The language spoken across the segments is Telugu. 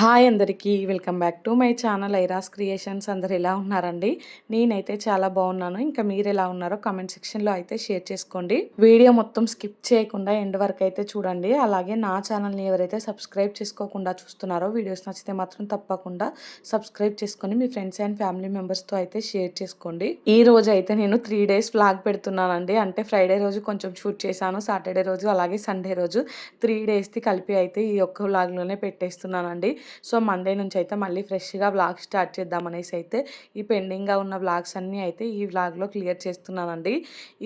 హాయ్ అందరికీ welcome back to my channel ఐరాస్ creations. అందరు ఎలా ఉన్నారండి? నేనైతే చాలా బాగున్నాను. ఇంకా మీరు ఎలా ఉన్నారో కామెంట్ సెక్షన్లో అయితే షేర్ చేసుకోండి. వీడియో మొత్తం స్కిప్ చేయకుండా ఎండ్ వరకు అయితే చూడండి. అలాగే నా ఛానల్ని ఎవరైతే సబ్స్క్రైబ్ చేసుకోకుండా చూస్తున్నారో వీడియోస్ నచ్చితే మాత్రం తప్పకుండా సబ్స్క్రైబ్ చేసుకొని మీ ఫ్రెండ్స్ అండ్ ఫ్యామిలీ మెంబర్స్తో అయితే షేర్ చేసుకోండి. ఈ రోజు అయితే నేను త్రీ డేస్ ఫ్లాగ్ పెడుతున్నానండి. అంటే ఫ్రైడే రోజు కొంచెం షూట్ చేశాను సాటర్డే రోజు అలాగే సండే రోజు త్రీ డేస్ది కలిపి అయితే ఈ ఒక్క ఫ్లాగ్లోనే పెట్టేస్తున్నానండి. సో మండే నుంచి అయితే మళ్ళీ ఫ్రెష్గా వ్లాగ్ స్టార్ట్ చేద్దామనేసి అయితే ఈ పెండింగ్గా ఉన్న వ్లాగ్స్ అన్నీ అయితే ఈ వ్లాగ్లో క్లియర్ చేస్తున్నానండి.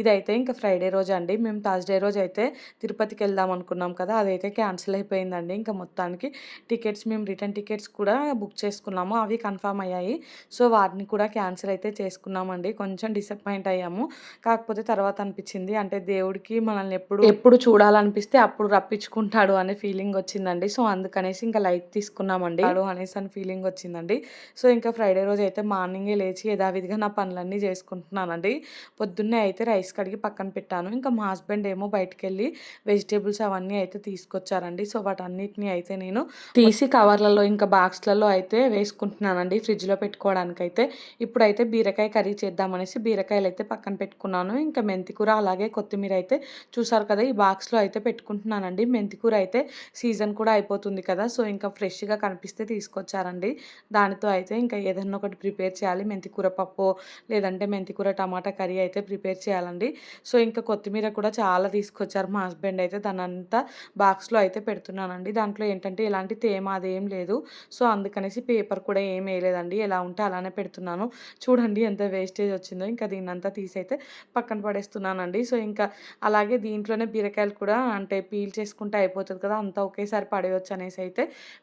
ఇదైతే ఇంకా ఫ్రైడే రోజు అండి. మేము థర్స్డే రోజు అయితే తిరుపతికి వెళ్దాం అనుకున్నాం కదా అదైతే క్యాన్సిల్ అయిపోయిందండి. ఇంకా మొత్తానికి టికెట్స్ మేము రిటర్న్ టికెట్స్ కూడా బుక్ చేసుకున్నాము. అవి కన్ఫామ్ అయ్యాయి. సో వాటిని కూడా క్యాన్సిల్ అయితే చేసుకున్నామండి. కొంచెం డిసప్పాయింట్ అయ్యాము. కాకపోతే తర్వాత అనిపించింది అంటే దేవుడికి మనల్ని ఎప్పుడు ఎప్పుడు చూడాలనిపిస్తే అప్పుడు రప్పించుకుంటాడు అనే ఫీలింగ్ వచ్చిందండి. సో అందుకనేసి ఇంకా లైట్ తీసుకున్నాం. ఆడు అనేసి అని ఫీలింగ్ వచ్చిందండి. సో ఇంకా ఫ్రైడే రోజు అయితే మార్నింగే లేచి యథావిధిగా నా పనులన్నీ చేసుకుంటున్నానండి. పొద్దున్నే అయితే రైస్ కడిగి పక్కన పెట్టాను. ఇంకా మా హస్బెండ్ ఏమో బయటకు వెళ్ళి వెజిటేబుల్స్ అవన్నీ అయితే తీసుకొచ్చారండి. సో వాటన్నిటిని అయితే నేను తీసి కవర్లలో ఇంకా బాక్స్లలో అయితే వేసుకుంటున్నానండి ఫ్రిడ్జ్లో పెట్టుకోవడానికి అయితే ఇప్పుడైతే బీరకాయ కర్రీ చేద్దామనేసి బీరకాయలు అయితే పక్కన పెట్టుకున్నాను. ఇంకా మెంతికూర అలాగే కొత్తిమీర అయితే చూసారు కదా ఈ బాక్స్లో అయితే పెట్టుకుంటున్నానండి. మెంతికూర అయితే సీజన్ కూడా అయిపోతుంది కదా సో ఇంకా ఫ్రెష్గా కనిపిస్తే తీసుకొచ్చారండి. దానితో అయితే ఇంకా ఏదన్నా ఒకటి ప్రిపేర్ చేయాలి. మెంతికూర పప్పు లేదంటే మెంతికూర టమాటా కర్రీ అయితే ప్రిపేర్ చేయాలండి. సో ఇంకా కొత్తిమీర కూడా చాలా తీసుకొచ్చారు మా హస్బెండ్ అయితే. దానంతా బాక్స్లో అయితే పెడుతున్నానండి. దాంట్లో ఏంటంటే ఎలాంటి తేమ అదేం లేదు. సో అందుకనేసి పేపర్ కూడా ఏం వేయలేదండి. ఎలా ఉంటే అలానే పెడుతున్నాను. చూడండి ఎంత వేస్టేజ్ వచ్చిందో. ఇంకా దీన్నంతా తీసి అయితే పక్కన పడేస్తున్నానండి. సో ఇంకా అలాగే దీంట్లోనే బీరకాయలు కూడా అంటే పీల్ చేసుకుంటే అయిపోతుంది కదా అంతా ఒకేసారి పడేయచ్చు అనేసి అయితే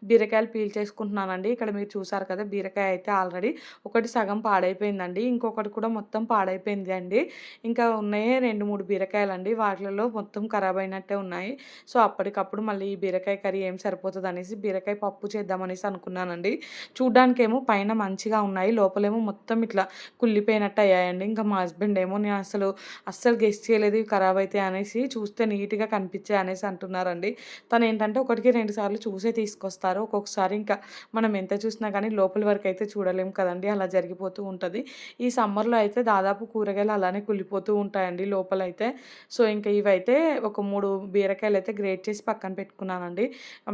బీరకాయలు పీల్ చేసుకుంటున్నానండి. ఇక్కడ మీరు చూసారు కదా బీరకాయ అయితే ఆల్రెడీ ఒకటి సగం పాడైపోయిందండి. ఇంకొకటి కూడా మొత్తం పాడైపోయింది అండి. ఇంకా ఉన్నాయి రెండు మూడు బీరకాయలు అండి వాటిలలో మొత్తం ఖరాబ్ అయినట్టే ఉన్నాయి. సో అప్పటికప్పుడు మళ్ళీ ఈ బీరకాయ కర్రీ ఏం సరిపోతుంది అనేసి బీరకాయ పప్పు చేద్దామనేసి అనుకున్నానండి. చూడ్డానికేమో పైన మంచిగా ఉన్నాయి. లోపలేమో మొత్తం ఇట్లా కుళ్ళిపోయినట్టు అయ్యాయండి. ఇంకా మా హస్బెండ్ ఏమో నేను అసలు అస్సలు గెస్ట్ చేయలేదు ఖరాబ్ అయితే అనేసి చూస్తే నీట్గా కనిపించాయి అనేసి అంటున్నారండి. తను ఏంటంటే ఒకటికి రెండు సార్లు చూసే తీసుకొస్తారు. ఒక్కొక్కసారి ఇంకా మనం ఎంత చూసినా కానీ లోపల వరకు అయితే చూడలేము కదండి. అలా జరిగిపోతూ ఉంటుంది. ఈ సమ్మర్లో అయితే దాదాపు కూరగాయలు అలానే కుళ్ళిపోతూ ఉంటాయండి లోపల అయితే సో ఇంకా ఇవైతే ఒక మూడు బీరకాయలు అయితే గ్రేట్ చేసి పక్కన పెట్టుకున్నానండి.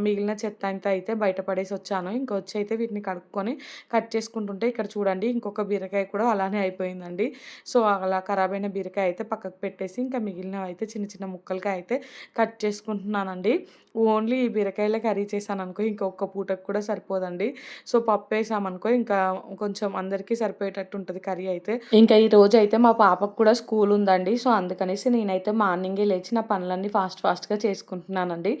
మిగిలిన చెత్త అంతా అయితే బయటపడేసి వచ్చాను. ఇంకా వచ్చి అయితే వీటిని కడుక్కొని కట్ చేసుకుంటుంటే ఇక్కడ చూడండి ఇంకొక బీరకాయ కూడా అలానే అయిపోయిందండి. సో అలా ఖరాబ్ అయిన బీరకాయ అయితే పక్కకు పెట్టేసి ఇంకా మిగిలినవి అయితే చిన్న చిన్న ముక్కలుగా అయితే కట్ చేసుకుంటున్నానండి. ఓన్లీ ఈ కర్రీ చేశాను అనుకో ఇంకొక పూటకు కూడా సరిపోదండి. సో పప్పు వేసామనుకో ఇంకా కొంచెం అందరికీ సరిపోయేటట్టు ఉంటుంది కర్రీ అయితే. ఇంకా ఈ రోజు అయితే మా పాపకు కూడా స్కూల్ ఉందండి. సో అందుకనేసి నేనైతే మార్నింగే లేచి నా పనులన్నీ ఫాస్ట్ ఫాస్ట్గా చేసుకుంటున్నానండి.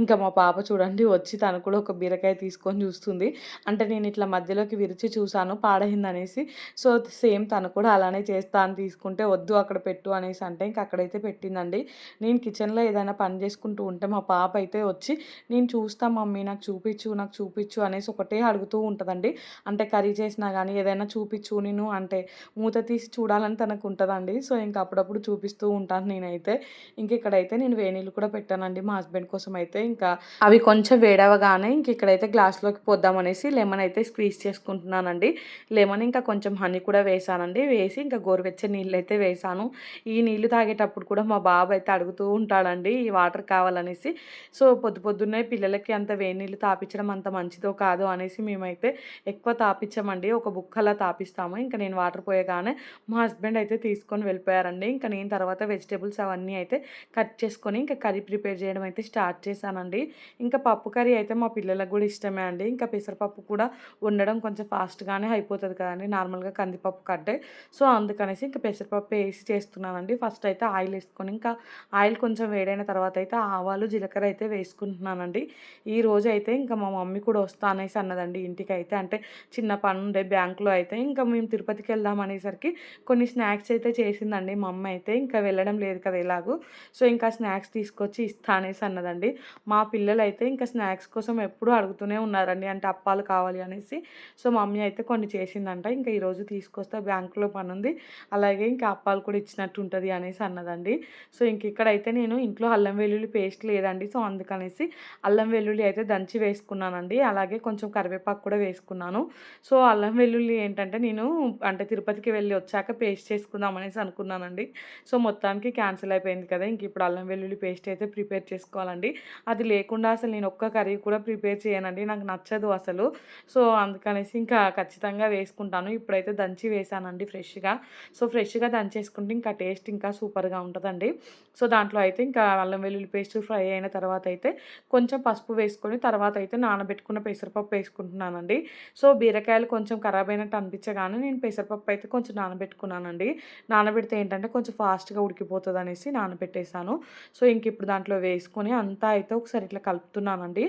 ఇంకా మా పాప చూడండి వచ్చి తను కూడా ఒక బీరకాయ తీసుకొని చూస్తుంది. అంటే నేను ఇట్లా మధ్యలోకి విరిచి చూశాను పాడైంది అనేసి సో సేమ్ తను కూడా అలానే చేస్తా అని తీసుకుంటే వద్దు అక్కడ పెట్టు అనేసి అంటే ఇంకా అక్కడైతే పెట్టిందండి. నేను కిచెన్లో ఏదైనా పని చేసుకుంటూ ఉంటే మా పాప అయితే వచ్చి నేను చూస్తా మమ్మీ నాకు చూపించు నాకు చూపించు అనేసి ఒకటే అడుగుతూ ఉంటుందండి. అంటే కర్రీ చేసినా కానీ ఏదైనా చూపించు నేను అంటే మూత తీసి చూడాలని తనకు ఉంటుందండి. సో ఇంకా అప్పుడప్పుడు చూపిస్తూ ఉంటాను నేనైతే. ఇంక ఇక్కడైతే నేను వేణీళ్ళు కూడా పెట్టానండి మా హస్బెండ్ కోసం అయితే. ఇంకా అవి కొంచెం వేడవగానే ఇంక ఇక్కడైతే గ్లాస్లోకి పోద్దామనేసి లెమన్ అయితే స్క్వీజ్ చేసుకుంటున్నానండి. లెమన్ ఇంకా కొంచెం హనీ కూడా వేసానండి. వేసి ఇంకా గోరువెచ్చని నీళ్ళు అయితే వేసాను. ఈ నీళ్ళు తాగేటప్పుడు కూడా మా బాబు అయితే అడుగుతూ ఉంటాడండి ఈ వాటర్ కావాలనేసి. సో సో పొద్దు పొద్దున్నే పిల్లలకి అంత వేడి నీళ్ళు తాపించడం అంత మంచిదో కాదో అనేసి మేమైతే ఎక్కువ తాపించమండి. ఒక బుక్కలా తాపిస్తాము. ఇంకా నేను వాటర్ పోయగానే మా హస్బెండ్ అయితే తీసుకొని వెళ్ళిపోయారండి. ఇంకా నేను తర్వాత వెజిటేబుల్స్ అవన్నీ అయితే కట్ చేసుకొని ఇంకా కర్రీ ప్రిపేర్ చేయడం అయితే స్టార్ట్ చేశానండి. ఇంకా పప్పు కర్రీ అయితే మా పిల్లలకు కూడా ఇష్టమే అండి. ఇంకా పెసరపప్పు కూడా ఉండడం కొంచెం ఫాస్ట్గానే అయిపోతుంది కదండి. నార్మల్గా కందిపప్పు కట్టే సో అందుకనేసి ఇంకా పెసరపప్పు వేసి చేస్తున్నానండి. ఫస్ట్ అయితే ఆయిల్ వేసుకొని ఇంకా ఆయిల్ కొంచెం వేడైన తర్వాత అయితే ఆవాలు జీలకర్ర అయితే వేసుకుంటున్నానండి. ఈ రోజు అయితే ఇంకా మా మమ్మీ కూడా వస్తా అనేసి అన్నదండి ఇంటికి అయితే అంటే చిన్న పని ఉండే బ్యాంకులో అయితే ఇంకా మేము తిరుపతికి వెళ్దాం అనేసరికి కొన్ని స్నాక్స్ అయితే చేసిందండి. మా అమ్మ అయితే ఇంకా వెళ్ళడం లేదు కదా ఇలాగూ సో ఇంకా స్నాక్స్ తీసుకొచ్చి ఇస్తా అనేసి అన్నదండి. మా పిల్లలు అయితే ఇంకా స్నాక్స్ కోసం ఎప్పుడూ అడుగుతూనే ఉన్నారండి. అంటే అప్పాలు కావాలి అనేసి. సో మమ్మీ అయితే కొన్ని చేసిందంట. ఇంకా ఈరోజు తీసుకొస్తే బ్యాంకులో పని ఉంది. అలాగే ఇంకా అప్పాలు కూడా ఇచ్చినట్టు ఉంటుంది అనేసి అన్నదండి. సో ఇంక ఇక్కడైతే నేను ఇంట్లో అల్లం వెల్లుల్లి పేస్ట్ లేదండి. సో అందుకే అందుకనేసి అల్లం వెల్లుల్లి అయితే దంచి వేసుకున్నానండి. అలాగే కొంచెం కరివేపాకు కూడా వేసుకున్నాను. సో అల్లం వెల్లుల్లి ఏంటంటే నేను అంటే తిరుపతికి వెళ్ళి వచ్చాక పేస్ట్ చేసుకుందాం అనేసి అనుకున్నానండి. సో మొత్తానికి క్యాన్సిల్ అయిపోయింది కదా ఇంక ఇప్పుడు అల్లం వెల్లుల్లి పేస్ట్ అయితే ప్రిపేర్ చేసుకోవాలండి. అది లేకుండా అసలు నేను ఒక్క కర్రీ కూడా ప్రిపేర్ చేయనండి. నాకు నచ్చదు అసలు. సో అందుకనేసి ఇంకా ఖచ్చితంగా వేసుకుంటాను. ఇప్పుడైతే దంచి వేసానండి ఫ్రెష్గా. సో ఫ్రెష్గా దంచేసుకుంటే ఇంకా టేస్ట్ ఇంకా సూపర్గా ఉంటుందండి. సో దాంట్లో అయితే ఇంకా అల్లం వెల్లుల్లి పేస్ట్ ఫ్రై అయిన తర్వాత అయితే కొంచెం పసుపు వేసుకొని తర్వాత అయితే నానబెట్టుకున్న పెసరపప్పు వేసుకుంటున్నానండి. సో బీరకాయలు కొంచెం ఖరాబ్ అయినట్టు అనిపించగానే నేను పెసరపప్పు అయితే కొంచెం నానబెట్టుకున్నానండి. నానబెడితే ఏంటంటే కొంచెం ఫాస్ట్గా ఉడికిపోతుంది అనేసి నానబెట్టేశాను. సో ఇంక ఇప్పుడు దాంట్లో వేసుకొని అంతా అయితే ఒకసారి ఇట్లా కలుపుతున్నానండి.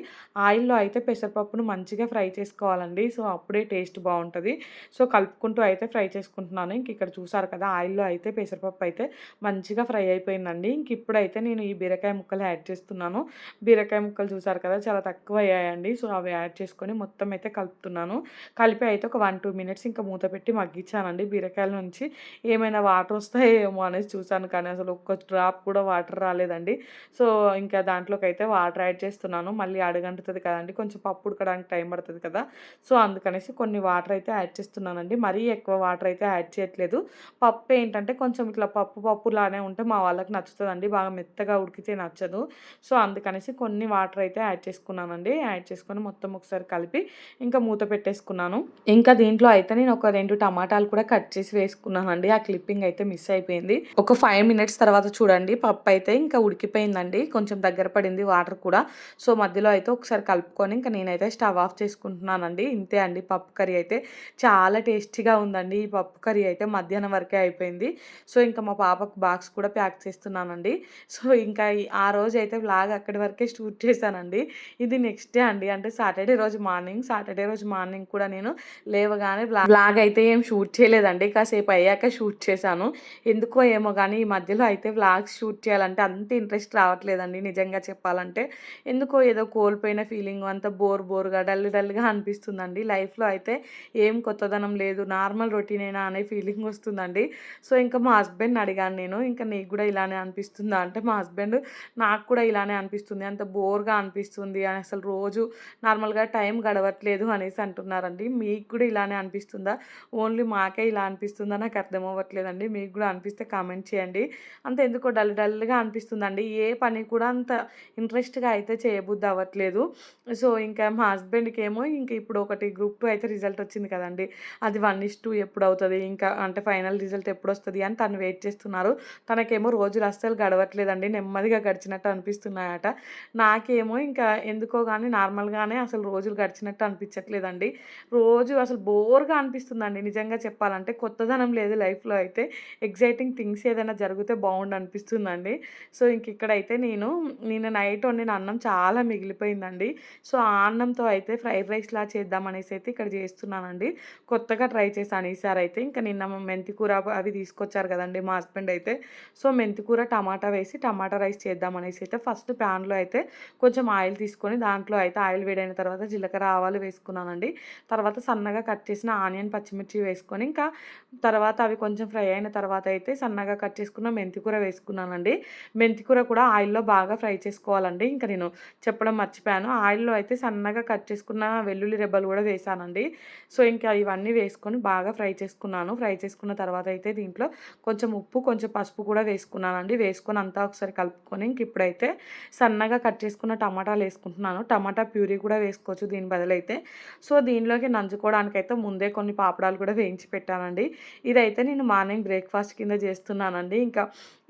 ఆయిల్లో అయితే పెసరపప్పును మంచిగా ఫ్రై చేసుకోవాలండి. సో అప్పుడే టేస్ట్ బాగుంటుంది. సో కలుపుకుంటూ అయితే ఫ్రై చేసుకుంటున్నాను. ఇంక ఇక్కడ చూసారు కదా ఆయిల్లో అయితే పెసరపప్పు అయితే మంచిగా ఫ్రై అయిపోయిందండి. ఇంక ఇప్పుడైతే నేను ఈ బీరకాయ ముక్కలు యాడ్ చేస్తున్నాను. బీరకాయ ముక్కలు చూసారు కదా చాలా తక్కువ అయ్యాయండి సో అవి యాడ్ చేసుకొని మొత్తం అయితే కలుపుతున్నాను. కలిపి అయితే ఒక వన్ టూ మినిట్స్ ఇంకా మూత పెట్టి మగ్గించానండి. బీరకాయల నుంచి ఏమైనా వాటర్ వస్తాయేమో అనేసి చూసాను కానీ అసలు ఒక్క డ్రాప్ కూడా వాటర్ రాలేదండి. సో ఇంకా దాంట్లోకి అయితే వాటర్ యాడ్ చేస్తున్నాను. మళ్ళీ అడుగంటుతుంది కదండి కొంచెం పప్పు ఉడకడానికి టైం పడుతుంది కదా. సో అందుకనేసి కొన్ని వాటర్ అయితే యాడ్ చేస్తున్నానండి. మరీ ఎక్కువ వాటర్ అయితే యాడ్ చేయట్లేదు. పప్పు ఏంటంటే కొంచెం ఇట్లా పప్పు పప్పులానే ఉంటే మా వాళ్ళకి నచ్చుతుందండి. బాగా మెత్తగా ఉడికితే నచ్చదు. సో అందుకనేసి కొన్ని వాటర్ అయితే యాడ్ చేసుకున్నానండి. యాడ్ చేసుకొని మొత్తం ఒకసారి కలిపి ఇంకా మూత పెట్టేసుకున్నాను. ఇంకా దీంట్లో అయితే నేను ఒక రెండు టమాటాలు కూడా కట్ చేసి వేసుకున్నానండి. ఆ క్లిప్పింగ్ అయితే మిస్ అయిపోయింది. ఒక ఫైవ్ మినిట్స్ తర్వాత చూడండి పప్పు అయితే ఇంకా ఉడికిపోయిందండి. కొంచెం దగ్గర పడింది వాటర్ కూడా. సో మధ్యలో అయితే ఒకసారి కలుపుకొని ఇంకా నేనైతే స్టవ్ ఆఫ్ చేసుకుంటున్నానండి. ఇంతే అండి పప్పు కర్రీ అయితే చాలా టేస్టీగా ఉందండి. ఈ పప్పు కర్రీ అయితే మధ్యాహ్నం వరకే అయిపోయింది. సో ఇంకా మా పాపకు బాక్స్ కూడా ప్యాక్ చేస్తున్నానండి. సో ఇంకా ఆ రోజు అయితే బ్లాగ్ అక్కడి వరకు షూట్ చేశానండి. ఇది నెక్స్ట్ డే అండి. అంటే సాటర్డే రోజు మార్నింగ్ సాటర్డే రోజు మార్నింగ్ కూడా నేను లేవగానే వ్లాగ్ అయితే ఏం షూట్ చేయలేదండి. కాసేపు అయ్యాక షూట్ చేశాను. ఎందుకో ఏమో కానీ ఈ మధ్యలో అయితే వ్లాగ్స్ షూట్ చేయాలంటే అంత ఇంట్రెస్ట్ రావట్లేదండి నిజంగా చెప్పాలంటే. ఎందుకో ఏదో కోల్పోయిన ఫీలింగ్ అంత బోర్ బోర్గా డల్ డల్గా అనిపిస్తుందండి. లైఫ్లో అయితే ఏం కొత్తదనం లేదు నార్మల్ రొటీనేనా అనే ఫీలింగ్ వస్తుందండి. సో ఇంకా మా హస్బెండ్ని అడిగాను నేను. ఇంకా నీకు కూడా ఇలానే అనిపిస్తుందా? అంటే మా హస్బెండ్ నాకు కూడా ఇలానే అనిపిస్తుంది. అంత బోర్గా అనిపిస్తుంది అని అసలు రోజు నార్మల్గా టైం గడవట్లేదు అనేసి అంటున్నారండి. మీకు కూడా ఇలానే అనిపిస్తుందా? ఓన్లీ మాకే ఇలా అనిపిస్తుందా? నాకు అర్థం అవ్వట్లేదండి. మీకు కూడా అనిపిస్తే కామెంట్ చేయండి. అంత ఎందుకో డల్ డల్గా అనిపిస్తుందండి. ఏ పని కూడా అంత ఇంట్రెస్ట్గా అయితే చేయబుద్ధి అవ్వట్లేదు. సో ఇంకా మా హస్బెండ్కి ఏమో ఇంకా ఇప్పుడు ఒకటి గ్రూప్ టూ అయితే రిజల్ట్ వచ్చింది కదండి. అది వన్ ఇస్ టూ ఎప్పుడు అవుతుంది? ఇంకా అంటే ఫైనల్ రిజల్ట్ ఎప్పుడు వస్తుంది? అని తను వెయిట్ చేస్తున్నారు. తనకేమో రోజులు అస్సలు గడవట్లేదండి. నెమ్మదిగా గడిచినట్టు అనిపిస్తున్నాయట. నాకేమో ఇంకా ఎందుకో కానీ నార్మల్గానే అసలు రోజులు గడిచినట్టు అనిపించట్లేదండి. రోజు అసలు బోర్గా అనిపిస్తుందండి నిజంగా చెప్పాలంటే. కొత్తదనం లేదు లైఫ్లో అయితే. ఎగ్జైటింగ్ థింగ్స్ ఏదైనా జరిగితే బాగుండు అనిపిస్తుందండి. సో ఇంక ఇక్కడైతే నేను నేను నైట్ వండిన అన్నం చాలా మిగిలిపోయిందండి. సో ఆ అన్నంతో అయితే ఫ్రైడ్ రైస్లా చేద్దామనేసి అయితే ఇక్కడ చేస్తున్నానండి. కొత్తగా ట్రై చేశాను ఈసారి అయితే. ఇంకా నిన్న మెంతి కూర అవి తీసుకొచ్చారు కదండి మా హస్బెండ్ అయితే. సో మెంతి కూర టమాటా వేసి టమాటా రైస్ చేద్దామనేసి అయితే ఫస్ట్ ప్యాన్లో అయితే అయితే కొంచెం ఆయిల్ తీసుకొని దాంట్లో అయితే ఆయిల్ వేడైన తర్వాత జీలకర్ర ఆవాలు వేసుకున్నానండి. తర్వాత సన్నగా కట్ చేసిన ఆనియన్ పచ్చిమిర్చి వేసుకొని ఇంకా తర్వాత అవి కొంచెం ఫ్రై అయిన తర్వాత అయితే సన్నగా కట్ చేసుకున్న మెంతి కూర వేసుకున్నానండి. మెంతి కూర కూడా ఆయిల్లో బాగా ఫ్రై చేసుకోవాలండి. ఇంకా నేను చెప్పడం మర్చిపోయాను. ఆయిల్లో అయితే సన్నగా కట్ చేసుకున్న వెల్లుల్లి రెబ్బలు కూడా వేసానండి. సో ఇంకా ఇవన్నీ వేసుకొని బాగా ఫ్రై చేసుకున్నాను. ఫ్రై చేసుకున్న తర్వాత అయితే దీంట్లో కొంచెం ఉప్పు కొంచెం పసుపు కూడా వేసుకున్నానండి. వేసుకొని అంతా ఒకసారి కలుపుకొని ఇంక ఇప్పుడైతే సన్నగా కట్ చేసుకున్న టమాటాలు వేసుకుంటున్నాను. టమాటా ప్యూరీ కూడా వేసుకోవచ్చు దీని బదులైతే. సో దీనిలోకి నంచుకోవడానికైతే ముందే కొన్ని పాపడాలు కూడా వేయించి పెట్టానండి. ఇదైతే నేను మార్నింగ్ బ్రేక్ఫాస్ట్ కింద చేస్తున్నానండి. ఇంకా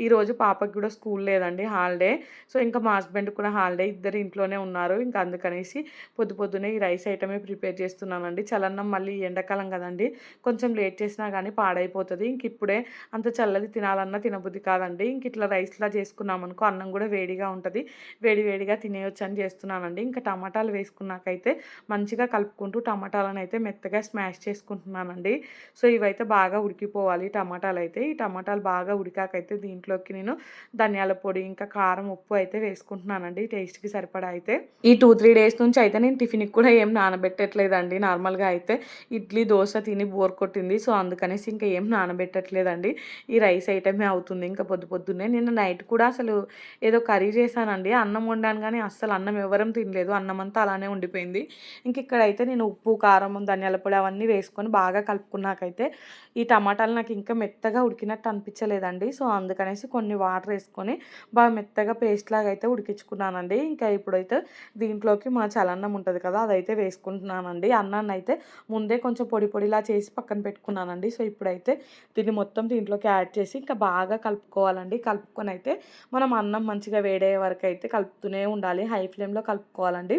ఈరోజు పాపకి కూడా స్కూల్ లేదండి హాలిడే. సో ఇంకా మా హస్బెండ్ కూడా హాలిడే ఇద్దరు ఇంట్లోనే ఉన్నారు. ఇంకా అందుకనేసి పొద్దు పొద్దునే ఈ రైస్ ఐటమే ప్రిపేర్ చేస్తున్నానండి. చలన్నం మళ్ళీ ఎండాకాలం కదండి. కొంచెం లేట్ చేసినా కానీ పాడైపోతుంది. ఇంక ఇప్పుడే అంత చల్లది తినాలన్నా తినబుద్ధి కాదండి. ఇంక ఇట్లా రైస్లా చేసుకున్నామనుకో అన్నం కూడా వేడిగా ఉంటుంది. వేడివేడిగా తినేయొచ్చు అని చేస్తున్నానండి. ఇంకా టమాటాలు వేసుకున్నాకైతే మంచిగా కలుపుకుంటూ టమాటాలను అయితే మెత్తగా స్మాష్ చేసుకుంటున్నానండి. సో ఇవైతే బాగా ఉడికిపోవాలి టమాటాలు అయితే ఈ టమాటాలు బాగా ఉడికాకైతే దీంట్లోకి నేను ధనియాల పొడి ఇంకా కారం ఉప్పు అయితే వేసుకుంటున్నానండి టేస్ట్కి సరిపడా అయితే. ఈ టూ త్రీ డేస్ నుంచి అయితే నేను టిఫిన్కి కూడా ఏం నానబెట్టట్లేదండి. నార్మల్గా అయితే ఇడ్లీ దోశ తిని బోర్ కొట్టింది. సో అందుకనేసి ఇంకా ఏం నానబెట్టట్లేదండి. ఈ రైస్ ఐటమే అవుతుంది. ఇంకా పొద్దు పొద్దున్నే నిన్న నైట్ కూడా అసలు ఏదో కర్రీ చేశానండి. అన్నం అన్నం వండాను కానీ అస్సలు అన్నం ఎవరం తినలేదు. అన్నం అంతా అలానే ఉండిపోయింది. ఇంక ఇక్కడైతే నేను ఉప్పు కారం ధనియాల పొడి అవన్నీ వేసుకొని బాగా కలుపుకున్నాకైతే ఈ టమాటాలు నాకు ఇంకా మెత్తగా ఉడికినట్టు అనిపించలేదండి. సో అందుకనేసి కొన్ని వాటర్ వేసుకొని బాగా మెత్తగా పేస్ట్ లాగా అయితే ఉడికించుకున్నానండి. ఇంకా ఇప్పుడైతే దీంట్లోకి మా చలన్నం ఉంటుంది కదా అదైతే వేసుకుంటున్నానండి. అన్నాన్ని అయితే ముందే కొంచెం పొడి పొడిలా చేసి పక్కన పెట్టుకున్నానండి. సో ఇప్పుడైతే దీన్ని మొత్తం దీంట్లోకి యాడ్ చేసి ఇంకా బాగా కలుపుకోవాలండి. కలుపుకొని అయితే మనం అన్నం మంచిగా వేడే వరకు అయితే కలుపుతూనే ఉండాలి. హై ఫ్లేమ్లో కలుపుకోవాలండి.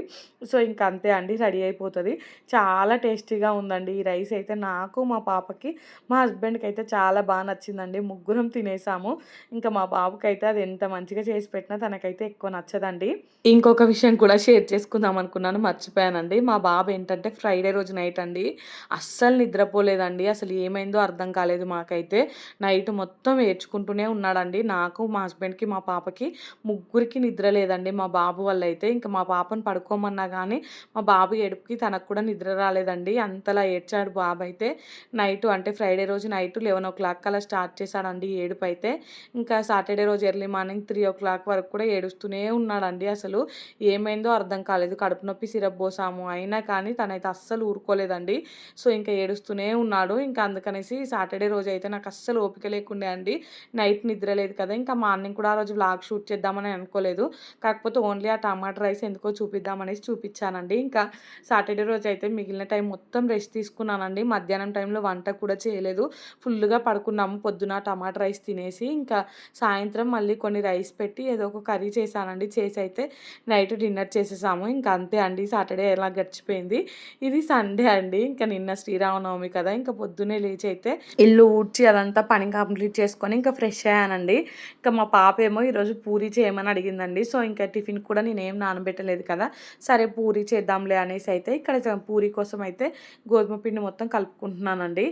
సో ఇంకా అంతే అండి. రెడీ అయిపోతుంది. చాలా టేస్టీగా ఉందండి ఈ రైస్ అయితే. నాకు మా పాపకి మా హస్బెండ్కి అయితే చాలా బాగా నచ్చిందండి. ముగ్గురం తినేసాము. ఇంకా మా బాబుకి అయితే అది ఎంత మంచిగా చేసి పెట్టినా తనకైతే ఎక్కువ నచ్చదండి. ఇంకొక విషయం కూడా షేర్ చేసుకుందాం అనుకున్నాను. మర్చిపోయానండి. మా బాబు ఏంటంటే ఫ్రైడే రోజు నైట్ అండి. అస్సలు నిద్రపోలేదండి. అసలు ఏమైందో అర్థం కాలేదు మాకైతే. నైట్ మొత్తం ఏడ్చుకుంటూనే ఉన్నాడండి. నాకు మా హస్బెండ్కి మా పాపకి ముగ్గురికి నిద్ర లేదండి. మా బాబు వల్ల అయితే ఇంకా మా పాపను పడుకోమన్నా కానీ మా బాబు ఏడుపుకి తనకు కూడా నిద్ర రాలేదండి. అంతలా ఏడ్చాడు బాబు అయితే. నైట్ అంటే ఫ్రైడే రోజు నైట్ లెవెన్ ఓ క్లాక్ అలా స్టార్ట్ చేశాడండి ఏడుపు అయితే. ఇంకా సాటర్డే రోజు early morning three o'clock వరకు కూడా ఏడుస్తూనే ఉన్నాడండి అసలు. ఏమైందో అర్థం కాలేదు. కడుపు నొప్పి సిరప్ పోసాము. అయినా కానీ తనైతే అస్సలు ఊరుకోలేదండి. సో ఇంకా ఏడుస్తూనే ఉన్నాడు. ఇంకా అందుకనేసి సాటర్డే రోజు అయితే నాకు అస్సలు ఓపిక లేకుండే అండి. నైట్ నిద్ర లేదు కదా. ఇంకా మార్నింగ్ కూడా ఆ రోజు వ్లాగ్ షూట్ చేద్దామని అనుకోలేదు. కాకపోతే ఓన్లీ ఆ టమాటా రైస్ ఎందుకో చూపిద్దామనేసి చూపించానండి. ఇంకా సాటర్డే రోజు అయితే మిగిలిన టైం మొత్తం రెస్ట్ తీసుకున్నానండి. మధ్యాహ్నం టైంలో వంట కూడా చేయలేదు. ఫుల్గా పడుకున్నాము పొద్దున టమాటా రైస్ తినేసి. ఇంకా సాయంత్రం మళ్ళీ కొన్ని రైస్ పెట్టి ఏదో ఒక కర్రీ చేశానండి. చేసి అయితే నైట్ డిన్నర్ చేసేసాము. ఇంకా అంతే అండి. సాటర్డే ఎలా గడిచిపోయింది? ఇది సండే అండి. ఇంకా నిన్న శ్రీరామనవమి కదా. ఇంకా పొద్దున్నే లేచి అయితే ఇల్లు ఊడ్చి అదంతా పని కంప్లీట్ చేసుకొని ఇంకా ఫ్రెష్ అయ్యానండి. ఇంకా మా పాప ఏమో ఈరోజు పూరి చేయమని అడిగిందండి. సో ఇంకా ఇంకా టిఫిన్ కూడా నేను ఏం నానబెట్టలేదు కదా. సరే పూరి చేద్దాంలే అనేసి అయితే ఇక్కడ పూరి కోసం అయితే గోధుమ పిండి మొత్తం కలుపుకుంటున్నానండి.